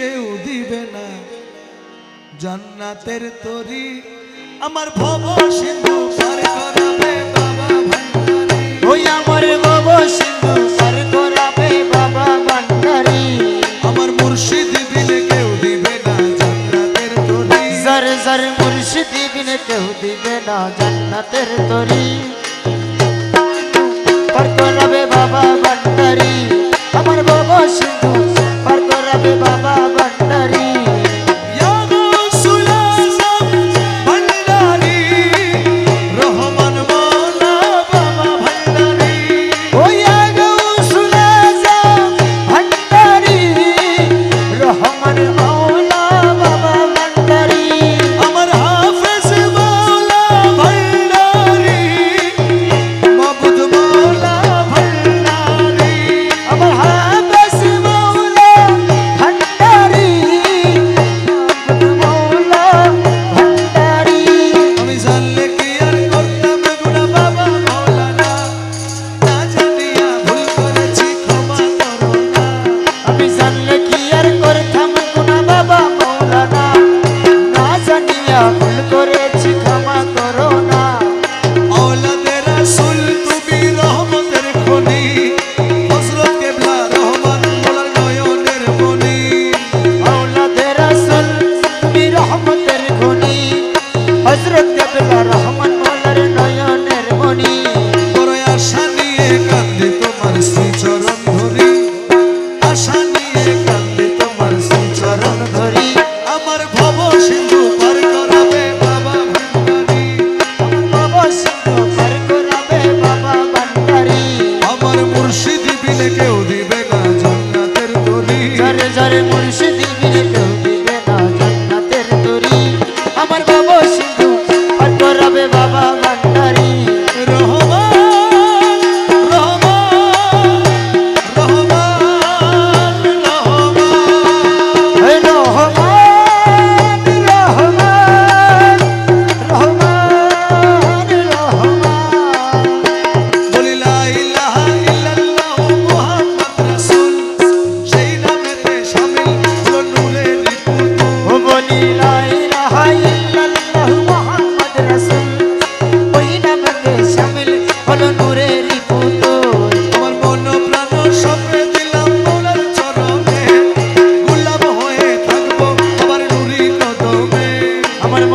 কেউ দিবে না। জান্নাতের তরি আমার ভব সিন্ধু পার করাবে বাবা ভান্ডারী। ওই আমার ভব সিন্ধু পার করাবে বাবা ভান্ডারী। আমার মুর্শিদ বিনে কেউ দিবে না জান্নাতের তরি। জর জর মুর্শিদি বিনে কেউ দিবে না জান্নাতের তরি।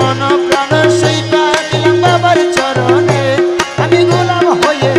মন প্রাণ সেই দিলাম বাবার চরণে। আমি গোলাম হয়ে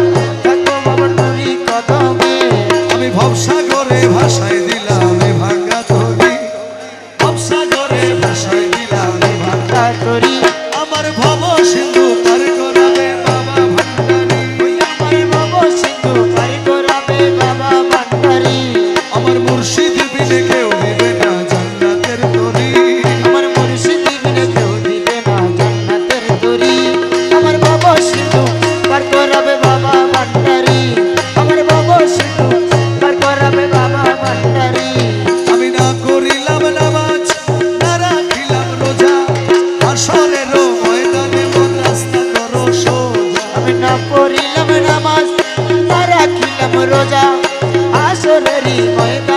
পড়িলাম নামাজ রাখিলাম রোজা। আসরেরই ময়দান